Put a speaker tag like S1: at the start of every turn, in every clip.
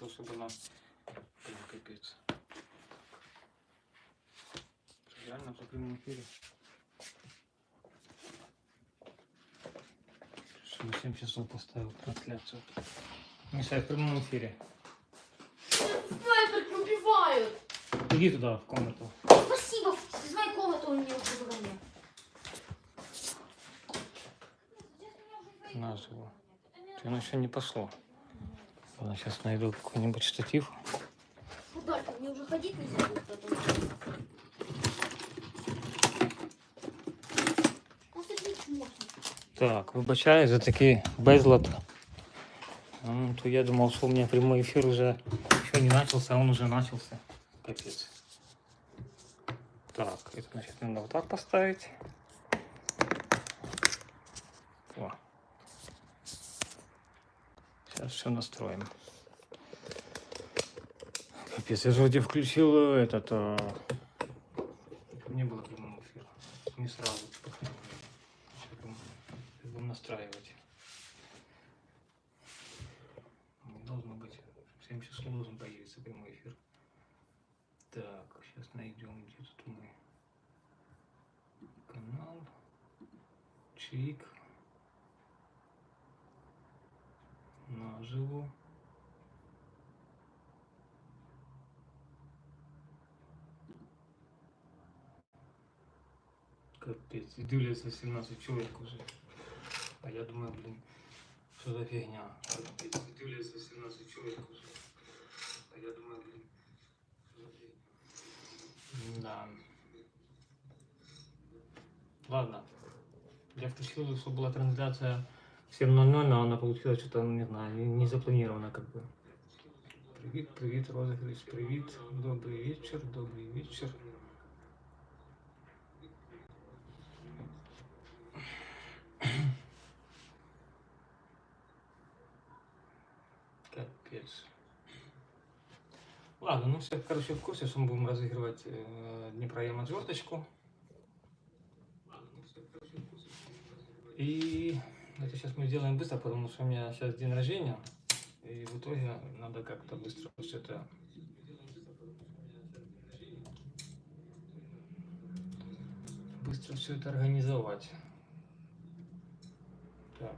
S1: она... Блин, капец. Реально в прямом эфире. На 7 часов поставил трансляцию. Миша, я в прямом эфире.
S2: Снайпер убивают!
S1: Иди туда, в комнату.
S2: Спасибо, из моей комнаты он меня уже выгоняет.
S1: На живо. Оно еще не пошло. Ладно, сейчас найду какой-нибудь штатив.
S2: Куда ты? Мне уже ходить нельзя будет.
S1: Так, вибачаю за такий безлад. Ну, то я думал, что у меня прямой эфир уже еще не начался, а он уже начался. Капец. Так, это значит надо вот так поставить. О. Сейчас все настроим. Капец, я же вроде включил э, этот... а, Не было прямого эфира. Не сразу. Сейчас будем, будем настраивать. Не должно быть. В 7 часов должен появиться прямой эфир. Так, сейчас найдем где тут мы. Канал. Чик. Наживо. Капец, и дивляться 17 человек уже. А я думаю, блин, что за фигня? Капец, и дивляться 17 человек уже. А я думаю, блин, что за фигня? Да. Ладно. Я включил, чтобы была трансляция в 7.00, но она получилась что-то, не знаю, не, не запланирована как бы. Привіт, привіт, розыгрыш, привіт, добрий вечір, добрий вечір. Капец. Ладно, ну все, короче, в курсе, что мы будем разыгрывать э, Днепроем отверточку. И это сейчас мы сделаем быстро, потому что у меня сейчас день рождения. И в итоге надо как-то быстро все это... Быстро все это организовать. Так.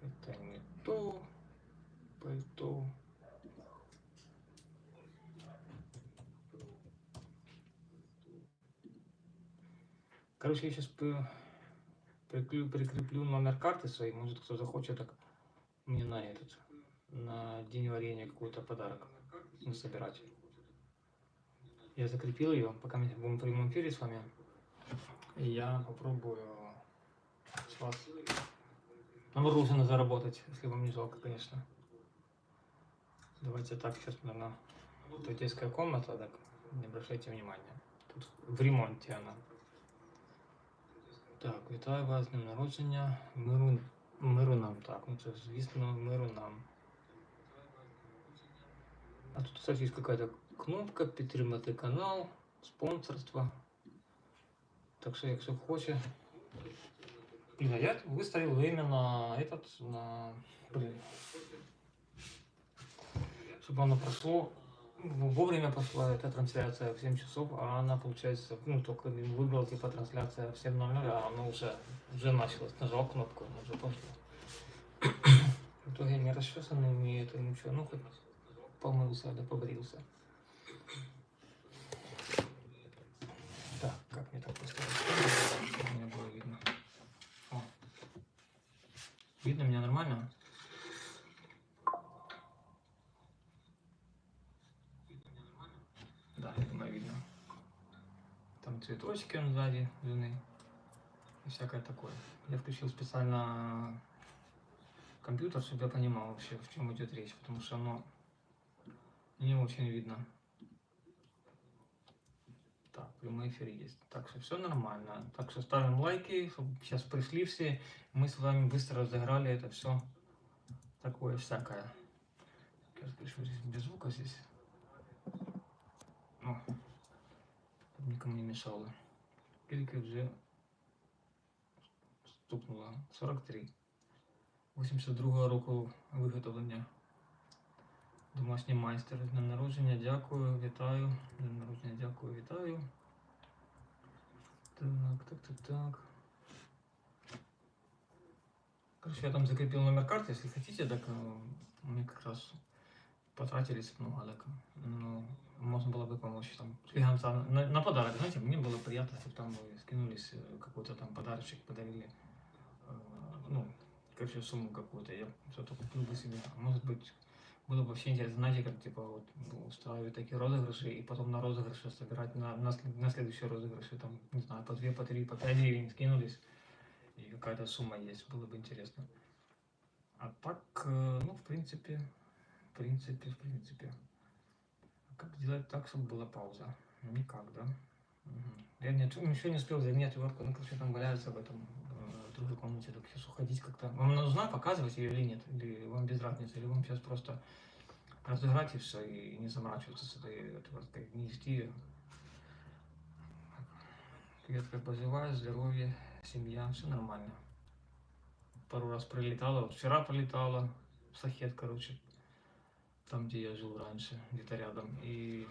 S1: Это не то. Пальто. Короче, я сейчас прикреплю, прикреплю номер карты своей. Может, кто захочет так мне на этот, на день варенья какой-то подарок собирать. Я закрепил ее, пока мы будем в прямом эфире с вами. И я попробую с вас на мороженое заработать, если вам не жалко, конечно. Давайте так, сейчас, наверное, это детская комната, так не обращайте внимания. Тут в ремонте она. Так, вітаю вас з днем народження. Миру, миру нам. Так, ну це звісно, миру нам. А тут, кстати, есть какая-то кнопка підтримати канал, спонсорство. Так что, якщо хоче. Блин, а я выставил именно этот на... Блин. Чтобы оно прошло ну, вовремя пошла эта трансляция в 7 часов, а она, получается, ну, только выбрал, типа, трансляция в 7.00, а она уже, уже началась. Нажал кнопку, она уже пошла. В итоге не расчесанный, не это, ничего, ну, хоть помылся, да побрился. Так, как мне так поставить. Видно меня нормально? Да, я думаю, видно. Там цветочки сзади жены. И всякое такое. Я включил специально компьютер, чтобы я понимал вообще, в чем идет речь, потому что оно не очень видно. Так, прямой эфир есть. Так что все нормально. Так что ставим лайки, чтобы сейчас пришли все. Мы с вами быстро разыграли это все. Такое всякое. Я запишу здесь без звука здесь. О, чтобы никому не мешало. Скільки вже стукнуло? 43. 82 року виготовлення. Домашній майстер. З Днем народження, дякую, вітаю. З Днем народження, дякую, вітаю. Так, так, так, так. Короче, я там закрепил номер карты, если хотите, так э, мне как раз потратились много, так ну, можно было бы помочь там слегонца на, на подарок, знаете, мне было приятно, если бы там вы скинулись, э, какой-то там подарочек подарили, э, ну, короче, сумму какую-то, я что-то купил бы себе, может быть, было бы вообще интересно, знаете, как типа вот ну, устраивать такие розыгрыши и потом на розыгрыши собирать на, на, на следующие розыгрыши, там, не знаю, по 2, по 3, по 5 гривен скинулись, и какая-то сумма есть, было бы интересно. А так, э, ну, в принципе, в принципе, в принципе. А Как сделать так, чтобы была пауза? Ну, Никак, да? Мгм. Я не, ничего не успел занять отвертку, ну, короче, там валяется в этом, э, в другой комнате, так сейчас уходить как-то. Вам нужна, показывать ее или нет? Или вам без разницы? Или вам сейчас просто разыграть и все, и не заморачиваться с этой не нести как поживаешь, здоровье, семья, все нормально. Пару раз прилетала, вот вчера прилетала, Сахет, короче, там, где я жил раньше, где-то рядом, и,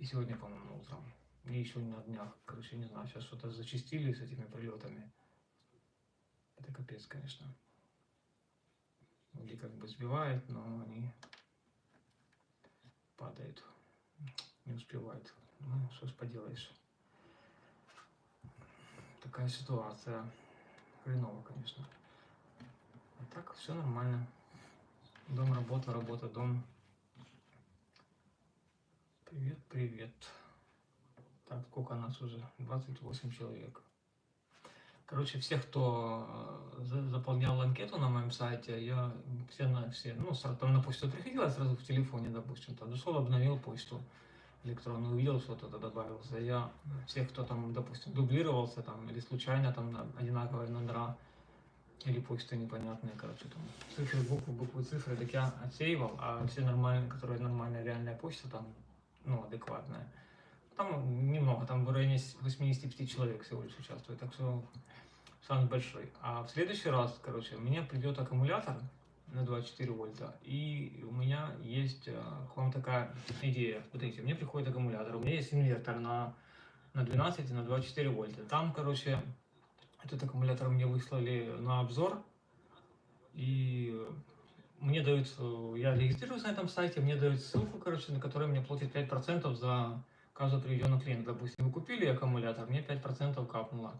S1: и сегодня, по-моему, утром. И еще на днях, короче, не знаю, сейчас что-то зачистили с этими прилетами. Это капец, конечно. Вроде как бы сбивает, но они падают, не успевают. Ну, что ж поделаешь. Такая ситуация. Хреново, конечно. А так все нормально. Дом, работа, работа, дом. Привет, привет. Так, сколько нас уже? 28 человек. Короче, всех, кто э, за- заполнял анкету на моем сайте, я все на все, ну, там на почту приходила, сразу в телефоне, допустим, там зашел, обновил почту электронную, увидел что-то, то добавился. Я всех, кто там, допустим, дублировался там, или случайно там на одинаковые номера, или почты непонятные, короче, там, цифры, буквы, буквы, цифры, так я отсеивал, а все нормальные, которые нормальная реальная почта, там, ну, адекватная, там немного, там в районе с- 85 человек всего лишь участвует, так что шанс большой. А в следующий раз, короче, меня придет аккумулятор на 24 вольта, и у меня есть э, к вам такая идея. Смотрите, мне приходит аккумулятор, у меня есть инвертор на, на 12 и на 24 вольта. Там, короче, этот аккумулятор мне выслали на обзор, и мне дают, я регистрируюсь на этом сайте, мне дают ссылку, короче, на которой мне платят 5% за каждый приведенный клиент. Допустим, вы купили аккумулятор, мне 5% капнуло.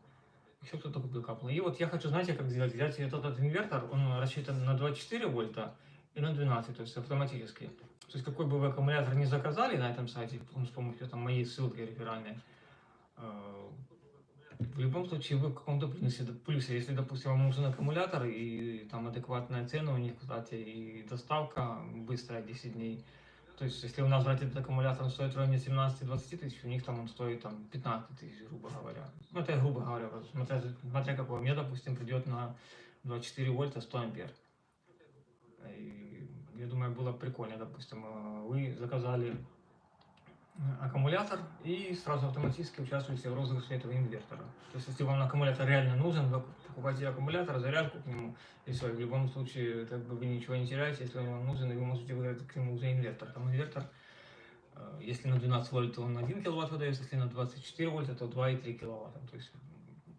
S1: Еще кто-то купил капнуло. И вот я хочу, знаете, как сделать? Взять этот, этот инвертор, он рассчитан на 24 вольта и на 12, то есть автоматически. То есть какой бы вы аккумулятор не заказали на этом сайте, ну, с помощью там, моей ссылки реферальной, э, в любом случае вы в каком-то плюсе, плюсе. Если, допустим, вам нужен аккумулятор и там адекватная цена у них, кстати, и доставка быстрая 10 дней. То есть, если у нас брать этот аккумулятор, он стоит в районе 17-20 тысяч, у них там он стоит там 15 тысяч, грубо говоря. Ну, это грубо говоря, смотря, смотря какой. Мне, допустим, придет на 24 вольта 100 ампер. И я думаю, было прикольно, допустим, э, вы заказали аккумулятор и сразу автоматически участвуете в розыгрыше этого инвертора. То есть, если вам аккумулятор реально нужен, вы покупаете аккумулятор, зарядку к нему, и в любом случае, как бы вы ничего не теряете, если он вам нужен, и вы можете выиграть к нему уже инвертор. Там инвертор, э, если на 12 вольт, то он 1 киловатт выдается, если на 24 вольта, то 2,3 киловатта. То есть,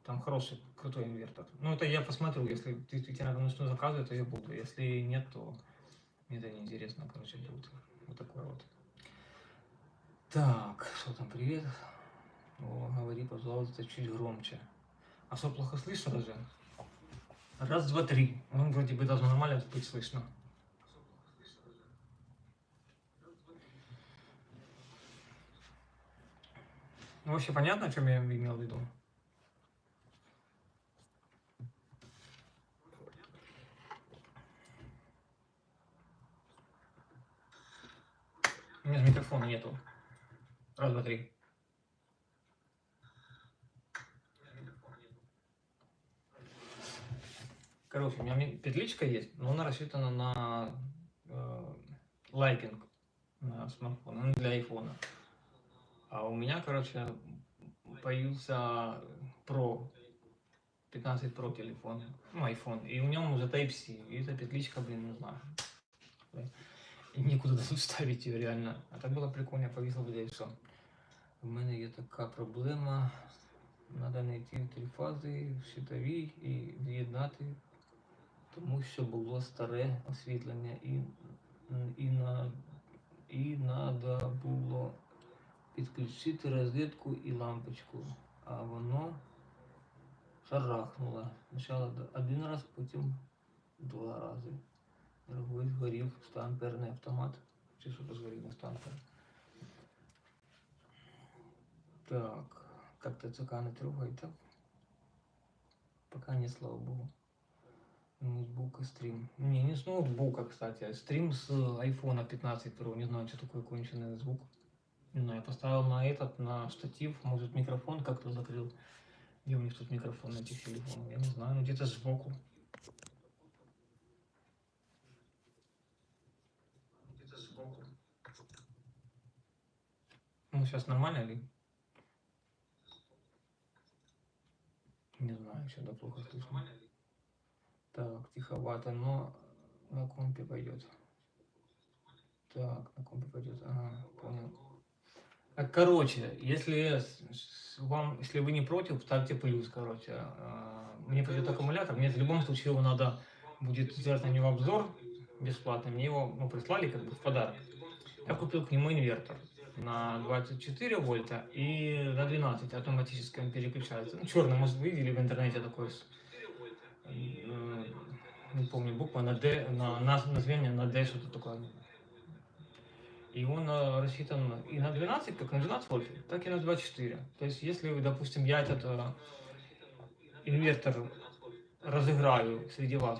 S1: там хороший, крутой инвертор. Ну, это я посмотрю, если действительно нужно заказывать, то я буду. Если нет, то мне это неинтересно, короче, будет. Вот такое вот. Так, что там, привет? О, говори, пожалуйста, чуть громче. А что, плохо слышно даже? Раз, два, три. Ну, вроде бы должно нормально быть слышно. Ну, вообще понятно, о чем я имел в виду? У меня же микрофона нету. Раз, два, три. Короче, у меня ми- петличка есть, но она рассчитана на э, лайкинг на смартфон, ну, для айфона. А у меня, короче, появился Pro, 15 Pro телефон, ну, iPhone, и в нем уже Type-C, и эта петличка, блин, не знаю. И Нікуди тут ставити її реально. А так було прикольно, повісив буде і все. У мене є така проблема. Треба знайти три фази в світовій і з'єднати, тому що було старе освітлення і, і, на, і треба було підключити розетку і лампочку, а воно шарахнуло. Спочатку один раз, потім два рази. Другой згорів 100 амперний автомат. Так, как ТЦК не так? Пока не, слава богу. Ноутбук и стрим. Не, не с ноутбука, кстати, а стрим с айфона 15 Pro. Не знаю, что такое конченый звук. Не знаю, я поставил на этот, на штатив, может микрофон как-то закрыл. Где у них тут микрофон на этих телефонах? Я не знаю, ну где-то сбоку. Где-то сбоку. Ну, сейчас нормально ли? Не знаю, что-то плохо слышно. Так, тиховато, но на компе пойдет. Так, на компе пойдет. Ага, понял. Так, короче, если вам, если вы не против, ставьте плюс, короче. А, Мне пойдет аккумулятор, мне в любом случае его надо будет сделать на него обзор бесплатно. Мне его ну, прислали как бы в подарок. Я купил к нему инвертор на 24 вольта и на 12 автоматически он переключается. Ну, черный, может, вы видели в интернете такой, э, не помню, буква на D, на, на название на D, что-то такое. И он э, рассчитан и на 12, как на 12 вольт, так и на 24. То есть, если, допустим, я этот э, инвертор разыграю среди вас,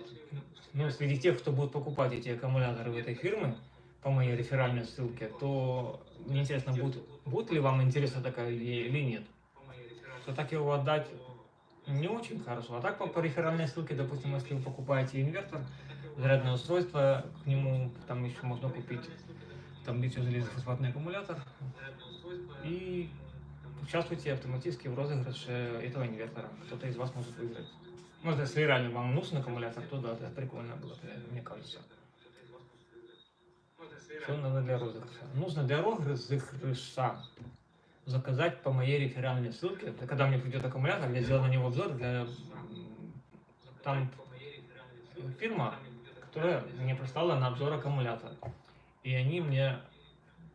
S1: ну, среди тех, кто будет покупать эти аккумуляторы в этой фирмы, по моей реферальной ссылке, то мне интересно, будет, будет ли вам интересна такая идея или нет. Что так его отдать не очень хорошо. А так по, по реферальной ссылке, допустим, если вы покупаете инвертор, зарядное устройство, к нему там еще можно купить там литиум-железофосфатный аккумулятор и участвуйте автоматически в розыгрыше этого инвертора. Кто-то из вас может выиграть. Ну, если реально вам нужен аккумулятор, то да, это прикольно было, бы, мне кажется. Что надо для розыгрыша? Нужно для розыгрыша заказать по моей реферальной ссылке. Когда мне придет аккумулятор, я сделал на него обзор для... Там фирма, которая мне прислала на обзор аккумулятор. И они мне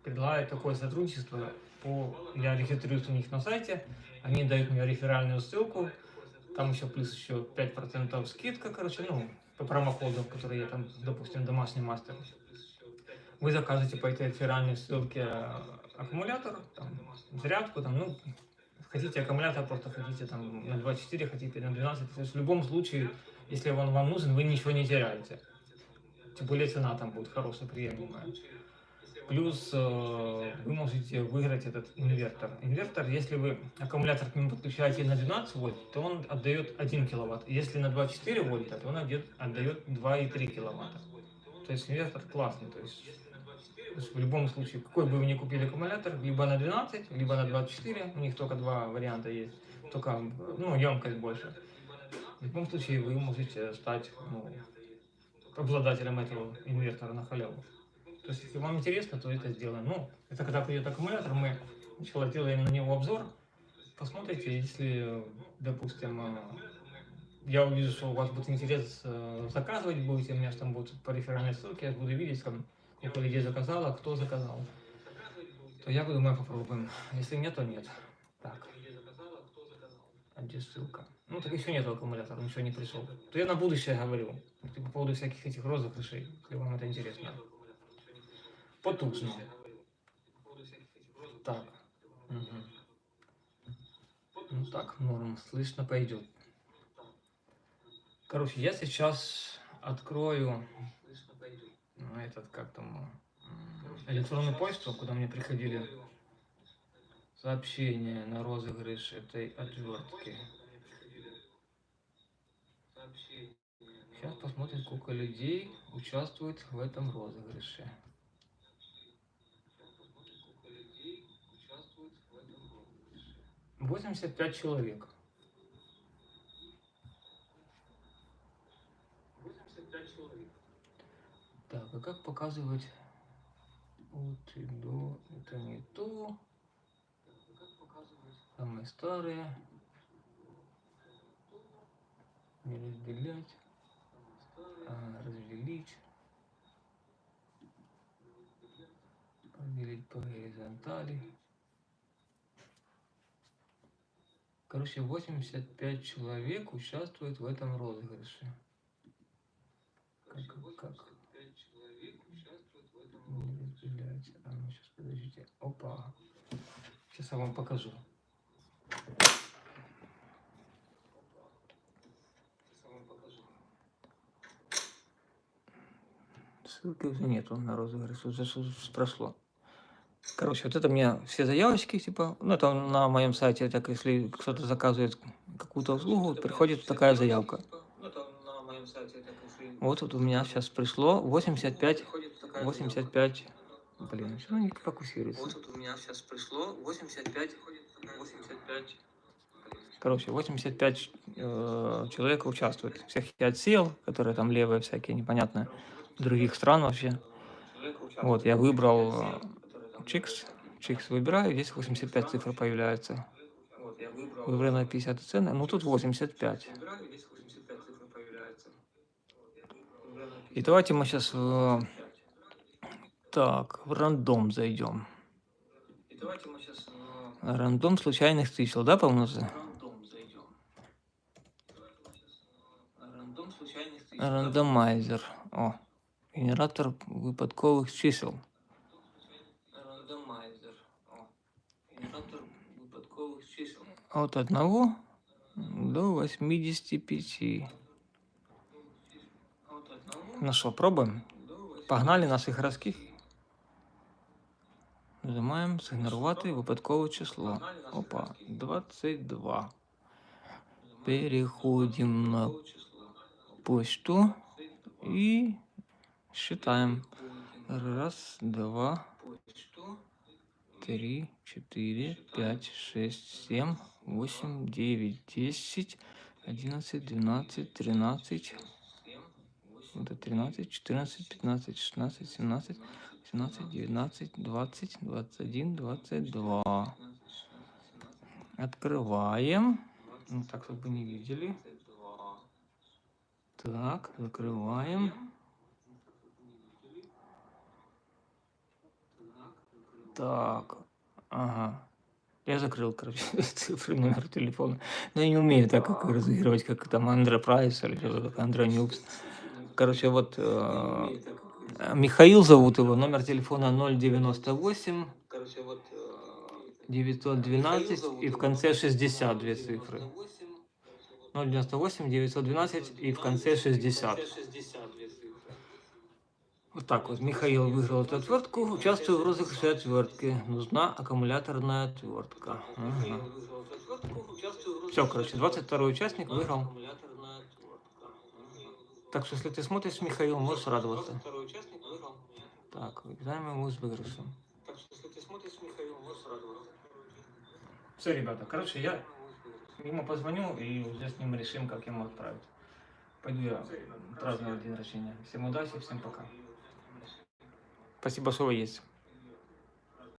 S1: предлагают такое сотрудничество. По... Я регистрируюсь у них на сайте, они дают мне реферальную ссылку, там еще плюс еще 5% скидка, короче, ну, по промокоду, который я там, допустим, домашний мастер. Вы заказываете по этой реферальной ссылке э, аккумулятор, там, зарядку, там, ну, хотите аккумулятор, просто хотите там на 24, хотите на 12. То есть в любом случае, если он вам нужен, вы ничего не теряете. Тем более цена там будет хорошая, приемлемая. Плюс э, вы можете выиграть этот инвертор. Инвертор, если вы аккумулятор к нему подключаете на 12 вольт, то он отдает 1 киловатт. Если на 24 вольта, то он отдает, отдает 2,3 киловатта. То есть инвертор классный. То есть, в любом случае, какой бы вы ни купили аккумулятор, либо на 12, либо на 24, у них только два варианта есть, только ну, емкость больше. В любом случае вы можете стать ну, обладателем этого инвертора на халяву. То есть, если вам интересно, то это сделаем. Ну, это когда придет аккумулятор, мы сначала сделаем на него обзор. Посмотрите, если, допустим, э, я увижу, что у вас будет интерес э, заказывать будете, у меня там будет по реферальной ссылке, я буду видеть, там, сколько людей заказало, кто заказал. То я думаю, попробуем. Если нет, то нет. Так. А где ссылка? Ну, так еще нет аккумулятора, ничего не пришел. То я на будущее говорю. Ты по поводу всяких этих розыгрышей, если вам это интересно. Потужно. Так. Мгм. Ну так, норм. Слышно пойдет. Короче, я сейчас открою этот, как там, электронную почту, куда мне приходили сообщения на розыгрыш этой отвертки. Сейчас посмотрим, сколько людей участвует в этом розыгрыше. 85 человек. 85 человек. Так, а как показывать от и до? Это не то. Самые старые. Не разделять. А, разделить. Разделить по горизонтали. Короче, 85 человек участвует в этом розыгрыше. Как, как? Не разделять. А ну сейчас подождите. Опа. Сейчас я вам покажу. Ссылки уже нету на розыгрыш, уже прошло. Короче, вот это у меня все заявочки, типа, ну, это на моем сайте, так если кто-то заказывает какую-то услугу, приходит такая заявка. Вот тут у меня сейчас пришло 85, 85, блин, все не фокусируется. Вот тут у меня сейчас пришло 85, 85, короче, 85 э, человек участвует. Всех я отсеял, которые там левые всякие, непонятные, других стран вообще. Вот, я выбрал э, Чикс, Чикс выбираю, здесь 85 цифр появляется. Выбрано 50 цены, ну тут 85. И давайте мы сейчас в... Так, в рандом зайдем. Рандом случайных чисел, да, по-моему? называется? Рандомайзер. О, генератор випадкових чисел. Рандомайзер. О, генератор випадкових чисел. От 1 до 85. Ну что, пробуем? Погнали наших городских. Нажимаємо згенерувати випадкове число. Опа, 22. Переходим на почту и считаем. Раз, два, три, четыре, пять, шесть, семь, восемь, девять, десять, одиннадцать, двенадцать, тринадцать, 13, 14, 15, 16, 17, 18, 19, 20, 21, 22. Открываем. Ну, так, чтобы не видели. Так, закрываем. Так, ага. Я закрыл, короче, цифры, номер телефона. Но я не умею так, как разыгрывать, как там Андре Прайс или что-то, как Андре Ньюкс. Короче, вот э, Михаил зовут его, номер телефона 098
S3: Короче, вот... э,
S1: 912 и в конце 60 две цифры. 098 912 и в конце 60. Вот так вот. Михаил выиграл эту отвертку. Участвую в розыгрыше отвертки. Нужна аккумуляторная отвертка. Ага. Все, короче, 22 участник выиграл. Так что, если ты смотришь, Михаил, можешь радоваться. Так, экзамен мы с выигрышем. Так что, если ты смотришь, Михаил, можешь радоваться. Все, ребята, короче, я ему позвоню и уже с ним решим, как ему отправить. Пойду я праздновать день рождения. Всем удачи, всем пока. Спасибо, что вы есть.